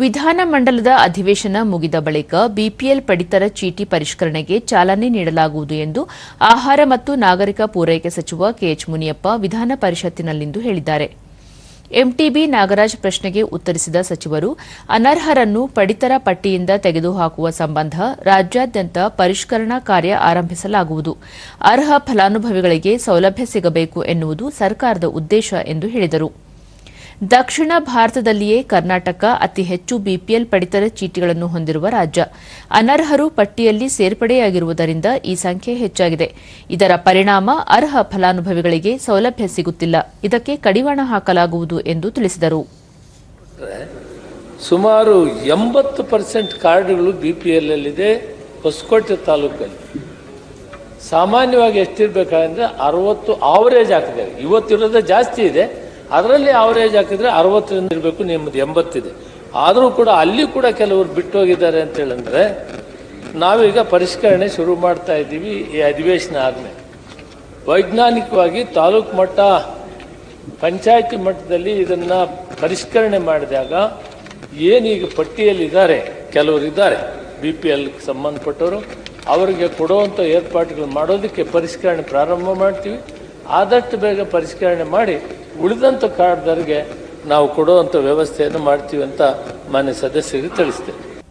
ವಿಧಾನಮಂಡಲದ ಅಧಿವೇಶನ ಮುಗಿದ ಬಳಿಕ ಬಿಪಿಎಲ್ ಪಡಿತರ ಚೀಟಿ ಪರಿಷ್ಕರಣೆಗೆ ಚಾಲನೆ ನೀಡಲಾಗುವುದು ಎಂದು ಆಹಾರ ಮತ್ತು ನಾಗರಿಕ ಪೂರೈಕೆ ಸಚಿವ ಕೆಎಚ್ ಮುನಿಯಪ್ಪ ವಿಧಾನ ಪರಿಷತ್ತಿನಲ್ಲಿಂದು ಹೇಳಿದ್ದಾರೆ. ಎಂಟಿಬಿ ನಾಗರಾಜ್ ಪ್ರಶ್ನೆಗೆ ಉತ್ತರಿಸಿದ ಸಚಿವರು, ಅನರ್ಹರನ್ನು ಪಡಿತರ ಪಟ್ಟಿಯಿಂದ ತೆಗೆದುಹಾಕುವ ಸಂಬಂಧ ರಾಜ್ಯಾದ್ಯಂತ ಪರಿಷ್ಕರಣಾ ಕಾರ್ಯ ಆರಂಭಿಸಲಾಗುವುದು. ಅರ್ಹ ಫಲಾನುಭವಿಗಳಿಗೆ ಸೌಲಭ್ಯ ಸಿಗಬೇಕು ಎನ್ನುವುದು ಸರ್ಕಾರದ ಉದ್ದೇಶ ಎಂದು ಹೇಳಿದರು. ದಕ್ಷಿಣ ಭಾರತದಲ್ಲಿಯೇ ಕರ್ನಾಟಕ ಅತಿ ಹೆಚ್ಚು ಬಿಪಿಎಲ್ ಪಡಿತರ ಚೀಟಿಗಳನ್ನು ಹೊಂದಿರುವ ರಾಜ್ಯ. ಅನರ್ಹರು ಪಟ್ಟಿಯಲ್ಲಿ ಸೇರ್ಪಡೆಯಾಗಿರುವುದರಿಂದ ಈ ಸಂಖ್ಯೆ ಹೆಚ್ಚಾಗಿದೆ. ಇದರ ಪರಿಣಾಮ ಅರ್ಹ ಫಲಾನುಭವಿಗಳಿಗೆ ಸೌಲಭ್ಯ ಸಿಗುತ್ತಿಲ್ಲ. ಇದಕ್ಕೆ ಕಡಿವಾಣ ಹಾಕಲಾಗುವುದು ಎಂದು ತಿಳಿಸಿದರು. ಸುಮಾರು ಎಂಬತ್ತು ಪರ್ಸೆಂಟ್ ಕಾರ್ಡ್ಗಳು ಬಿ ಪಿ ಎಲ್ಲಿದೆ ಹೊಸಕೋಟೆ ತಾಲೂಕಲ್ಲಿ. ಸಾಮಾನ್ಯವಾಗಿ ಎಷ್ಟಿರ್ಬೇಕಂದ್ರೆ ಅರವತ್ತು ಆವರೇಜ್ ಆಗ್ತದೆ. ಇವತ್ತಿರೋದೇ ಜಾಸ್ತಿ ಇದೆ. ಅದರಲ್ಲಿ ಆವರೇಜ್ ಹಾಕಿದ್ರೆ ಅರವತ್ತರಿಂದ ಇರಬೇಕು, ನಿಮ್ಮದು ಎಂಬತ್ತಿದೆ. ಆದರೂ ಕೂಡ ಅಲ್ಲಿ ಕೂಡ ಕೆಲವರು ಬಿಟ್ಟು ಹೋಗಿದ್ದಾರೆ ಅಂತ ಹೇಳಂದ್ರೆ, ನಾವೀಗ ಪರಿಷ್ಕರಣೆ ಶುರು ಮಾಡ್ತಾ ಇದ್ದೀವಿ ಈ ಅಧಿವೇಶನ ಆದಮೇಲೆ. ವೈಜ್ಞಾನಿಕವಾಗಿ ತಾಲೂಕು ಮಟ್ಟ, ಪಂಚಾಯತಿ ಮಟ್ಟದಲ್ಲಿ ಇದನ್ನು ಪರಿಷ್ಕರಣೆ ಮಾಡಿದಾಗ ಏನೀಗ ಪಟ್ಟಿಯಲ್ಲಿದ್ದಾರೆ, ಕೆಲವರು ಇದ್ದಾರೆ ಬಿ ಪಿ ಎಲ್ ಸಂಬಂಧಪಟ್ಟವರು, ಅವರಿಗೆ ಕೊಡುವಂಥ ಏರ್ಪಾಡುಗಳು ಮಾಡೋದಕ್ಕೆ ಪರಿಷ್ಕರಣೆ ಪ್ರಾರಂಭ ಮಾಡ್ತೀವಿ. ಆದಷ್ಟು ಬೇಗ ಪರಿಷ್ಕರಣೆ ಮಾಡಿ ಉಳಿದಂಥ ಕಾರ್ಡ್ದವರಿಗೆ ನಾವು ಕೊಡುವಂಥ ವ್ಯವಸ್ಥೆಯನ್ನು ಮಾಡ್ತೀವಿ ಅಂತ ಮಾನ್ಯ ಸದಸ್ಯರಿಗೆ ತಿಳಿಸ್ತೇವೆ